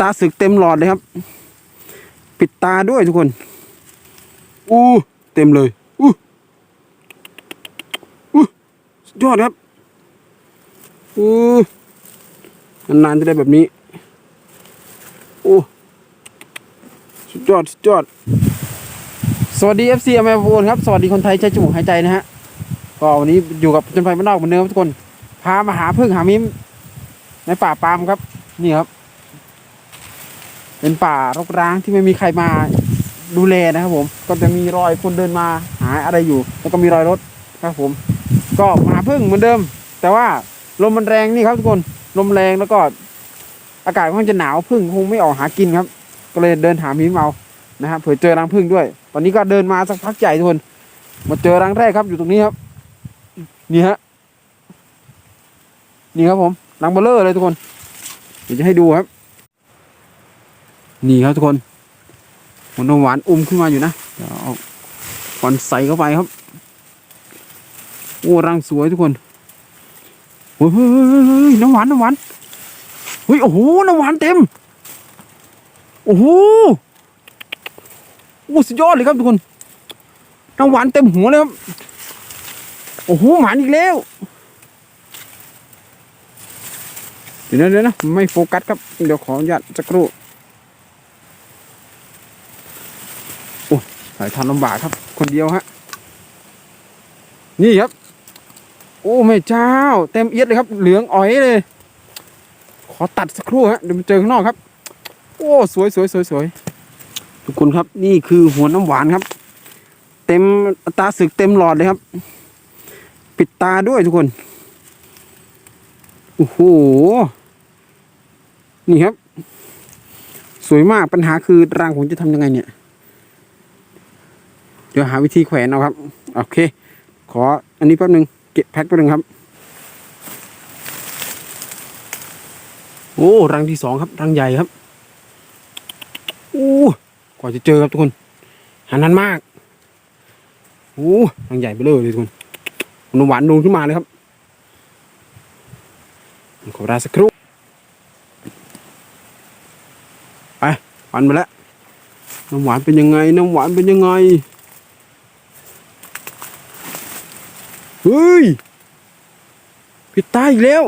ตาศึกเต็มหลอดเลยครับ ปิดตาด้วยทุกคน อู้เต็มเลยอู้อู้สุดยอดครับอู้นานๆจะได้แบบนี้โอ้สุดยอดสุดยอด สวัสดี FC อเมริกครับ สวัสดีคนไทยใจจมูกหายใจนะฮะก็วันนี้อยู่กับจนไฟบ้านนอกเหมือนเดิมทุกคน พามาหาพึ่งหามิมในป่าปามครับ นี่ครับ เป็นป่ารกร้างที่ไม่มีใครมาดูแลนะครับผม ก็จะมีรอยคนเดินมาหาอะไรอยู่ แล้วก็มีรอยรถครับผม ก็มาหาพึ่งเหมือนเดิม แต่ว่าลมมันแรงนี่ครับทุกคนลมแรงแล้วก็ อากาศค่อนข้างจะหนาวพึ่งคงไม่ออกหากินครับ ก็เลยเดินหามิมเอานะครับเผื่อเจอรังพึ่งด้วย ตอนนี้ก็เดินมาสักพักใหญ่ทุกคนมาเจอรังแรกครับอยู่ตรงนี้ครับ นี่ฮะนี่ครับผมรังเบลเลอร์เลยทุกคนเดี๋ยวจะให้ดูครับ นี่ครับทุกคนหันหวานอุ้มขึ้นมาอยู่นะเดี๋ยวเอาควันใส่เข้าไปครับโอ้รังสวยทุกคนเฮ้ยเฮ้ยเฮ้ยเฮ้ยน้ำหวานน้ำหวานเฮ้ยโอ้โหน้ำหวานเต็มโอ้โหโอ้สุดยอดเลยครับทุกคนน้ำหวานเต็มหัวเลยครับโอ้โหหวานอีกแล้วเดี๋ยวนะเดี๋ยวนะไม่โฟกัสครับเดี๋ยวขออนุญาตสักครู่โอ้สายทำลำบากครับ คนเดียวฮะ นี่ครับ โอ้แม่เจ้า เต็มเอียดเลยครับ เหลืองอ๋อยเลย ขอตัดสักครู่ฮะเดี๋ยวมาเจอข้างนอกครับ โอ้สวยสวยสวยสวยทุกคนครับ นี่คือหัวน้ำหวานครับ เต็มตาศึกเต็มหลอดเลยครับ ปิดตาด้วยทุกคนโอ้โหนี่ครับ สวยมากปัญหาคือรังผมจะทำยังไงเนี่ย เดี๋ยวหาวิธีแขวนเอาครับ โอเค ขออันนี้แป๊บหนึ่งเก็บแพ็คแป๊บหนึ่งครับ โอ้ รังที่สองครับ รังใหญ่ครับ โอ้กว่าจะเจอครับทุกคน หานานมาก โอ้รังใหญ่ไปเลยเลยทุกคนนมหวานนูนขึ้นมาเลยครับ ขอเวลาสักครู่ ไปฟันมาแล้ว น้ำหวานเป็นยังไง น้ำหวานเป็นยังไง เฮ้ยผิดตายอีกแล้ว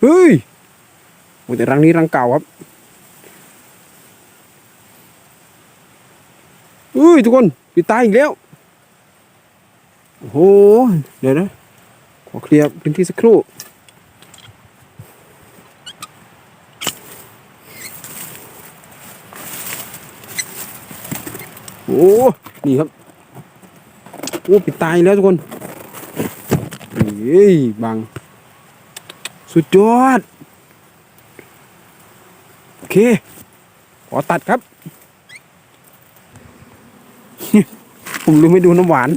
เฮ้ยโอ้แต่รังนี้รังเก่าครับเฮ้ยทุกคนผิดตายอีกแล้วโอ้โหเดี๋ยวนะขอเคลียร์พื้นที่สักครู่โอ้นี่ครับ อ้ปิดตายแล้วทุกคนเฮ้ยบัง สุดยอด โอเค ขอตัดครับ ผมลืมไม่ดูน้ำหวาน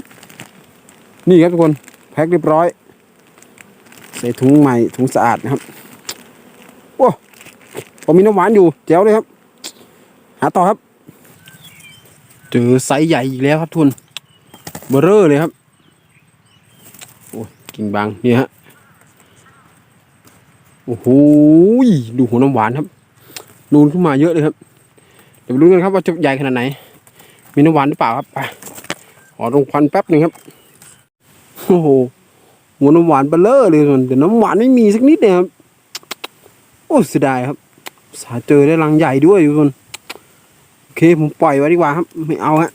นี่ครับทุกคน แพ็คเรียบร้อย ใส่ถุงใหม่ ถุงสะอาดนะครับโอ้ผมมีน้ำหวานอยู่แจ๋วเลยครับ หาต่อครับ เจอไซส์ใหญ่อีกแล้วครับทุน บอร์เรอร์เลยครับโอ้ยกิ่งบางนี่ฮะโอ้โหดูหัวน้ำหวานครับนูนขึ้นมาเยอะเลยครับ เดี๋ยวไปดูกันครับว่าจะใหญ่ขนาดไหน มีน้ำหวานหรือเปล่าครับไปขอลงควันแป๊บหนึ่งครับโอ้โหหัวน้ำหวานเบลเลอร์เลยส่วนแต่น้ำหวานไม่มีสักนิดเนี่ยครับโอ้เสียดายครับ สาเจอได้รังใหญ่ด้วยทุกคนโอเคผมปล่อยไว้ดีกว่าครับ ไม่เอาฮะ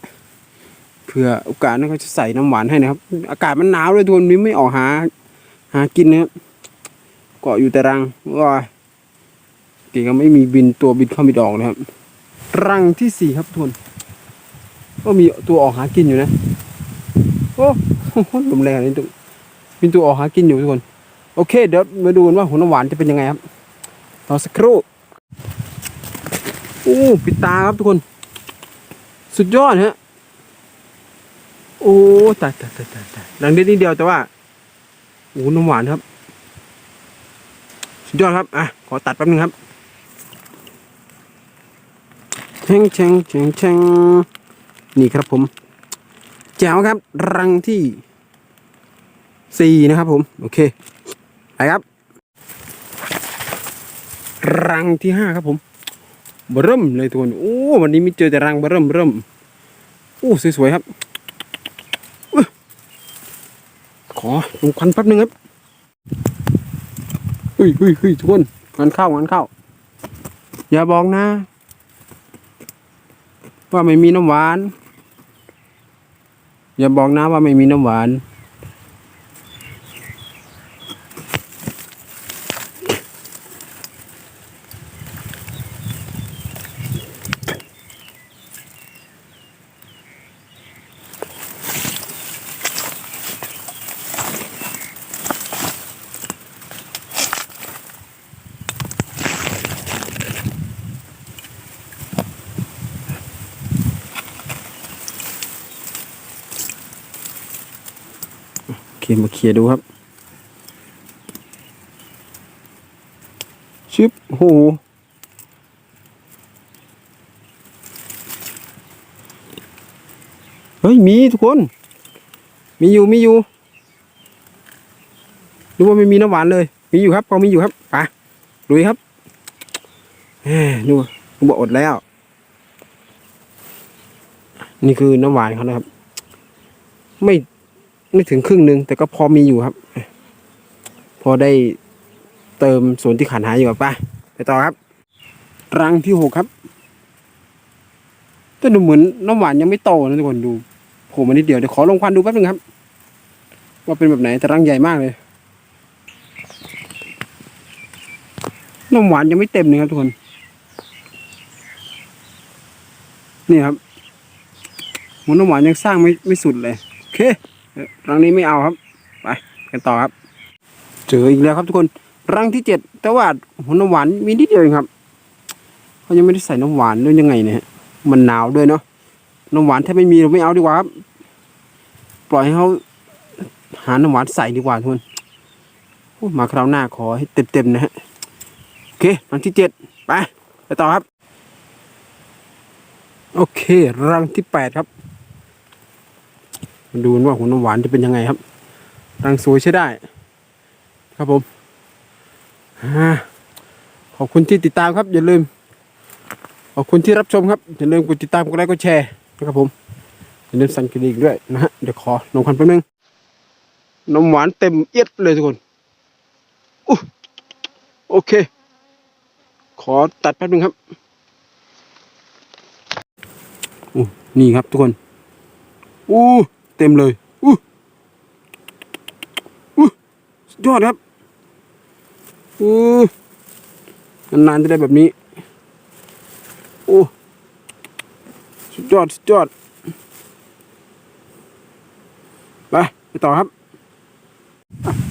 เผื่อโอกาสนั้นเขาจะใส่น้ำหวานให้นะครับ อากาศมันหนาวเลยทุกคนนี้ไม่ออกหา หากินนะครับเกาะอยู่แต่รังว้าเก่งก็ไม่มีบินตัวบินเข้าบินออกนะครับ รังที่สี่ครับทุกคนก็มีตัวออกหากินอยู่นะโอ้ลมแรงนี่ตัวมีตัวออกหากินอยู่ทุกคน โอเค เดี๋ยวมาดูกันว่าหัวน้ำหวานจะเป็นยังไงครับรอสักครู่โอ้ปิดตาครับทุกคน สุดยอดฮะ โอ้ตายตายตายตายตายดังเด็ดนิดเดียวแต่ว่าโอ้น้ำหวานครับ สุดยอดครับ อะ ขอตัดแป๊บนึงครับเชงเชงเชงเชงนี่ครับผม แจ๋วครับ รังที่สี่นะครับผม โอเค ไปครับ รังที่ห้าครับผมเบอร์เริ่มเลยทุกคน โอ้ วันนี้มีเจอแต่รังเบอร์เริ่มเบอร์เริ่มโอ้ สวยๆครับอุ๊ยข อลงควันแป๊บนึงครับเฮ้ยเฮ้ยเฮ้ยทุกคนงานเข้างานเข้า อย่าบอกนะ ว่าไม่มีน้ำหวาน อย่าบอกนะว่าไม่มีน้ำหวาน มาเคลียร์ดูครับ ชึบโอ้โหเฮ้ย มีทุกคน มีอยู่ มีอยู่นึกว่าไม่มีน้ำหวานเลย มีอยู่ครับพอมีอยู่ครับไปลุยครับแหมดูบอกอดแล้ว นี่คือน้ำหวานเขานะครับ ไม่ ไม่ถึงครึ่งหนึ่งแต่ก็พอมีอยู่ครับ พอได้เติมส่วนที่ขาดหายอยู่ครับไปไปต่อครับ รังที่หกครับแต่ดูเหมือนน้ำหวานยังไม่โตนะทุกคนดูโผล่มานิดเดียวเดี๋ยวขอลงควันดูแป๊บนึงครับ ว่าเป็นแบบไหนแต่รังใหญ่มากเลยน้ำหวานยังไม่เต็มเลยครับทุกคน นี่ครับหัวน้ำหวานยังสร้างไม่ไม่สุดเลยโอเค รังนี้ไม่เอาครับ ไปกันต่อครับ เจออีกแล้วครับทุกคน รังที่เจ็ดแต่ว่าหัวน้ำหวานมีนิดเดียวเองครับเขายังไม่ได้ใส่น้ำหวานด้วยยังไงเนี่ยมันหนาวด้วยเนาะน้ำหวานถ้าไม่มีเราไม่เอาดีกว่าครับ ปล่อยให้เขาหาน้ำหวานใส่ดีกว่าทุกคนมาคราวหน้าขอให้เต็มๆนะฮะโอเครังที่เจ็ดไปไปต่อครับ โอเค รังที่แปดครับ มาดูนว่าหัวน้ำหวานจะเป็นยังไงครับรังสวยใช้ได้ ครับผมอ่าขอบคุณที่ติดตามครับ อย่าลืม ขอบคุณที่รับชมครับ อย่าลืมกดติดตามกดไลค์กดแชร์นะครับผมอย่าลืมสั่นกระดิ่งด้วยนะฮะเดี๋ยวขอลงควันแป๊บนึงน้ำหวานเต็มเอียดเลยทุกคนอู้โอเค ขอตัดแป๊บนึงครับอู้นี่ครับทุกคนอู้ เต็มเลยอู้อู้สุดยอดครับอู้นานๆจะได้แบบนี้โอ้สุดยอดสุดยอดไปไปต่อครับ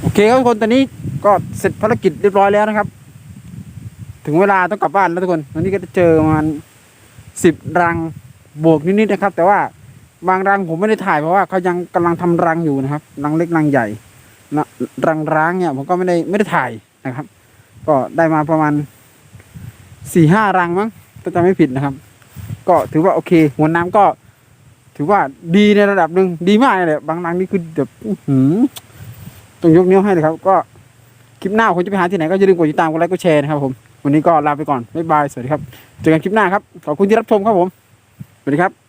โอเคครับทุกคนตอนนี้ก็เสร็จภารกิจเรียบร้อยแล้วนะครับ ถึงเวลาต้องกลับบ้านแล้วทุกคนวันนี้ก็จะเจอประมาณสิบรังบวกนิดๆนะครับ แต่ว่า บางรังผมไม่ได้ถ่ายเพราะว่าเขายังกำลังทำรังอยู่นะครับ รังเล็กรังใหญ่รังร้างเนี่ยผมก็ไม่ได้ไม่ได้ถ่ายนะครับ ก็ได้มาประมาณสี่ห้ารังมั้งถ้าจำไม่ผิดนะครับ ก็ถือว่าโอเค หัวน้ำก็ ถือว่าดีในระดับหนึ่งดีมากเลยแหละบางรังนี่คือแบบหือต้องยกนิ้วให้เลยครับ ก็คลิปหน้าผมจะไปหาที่ไหนก็อย่าลืมกดติดตามกดไลค์กดแชร์นะครับผมวันนี้ก็ลาไปก่อนบ๊ายบายสวัสดีครับเจอกันคลิปหน้าครับขอบคุณที่รับชมครับผมสวัสดีครับ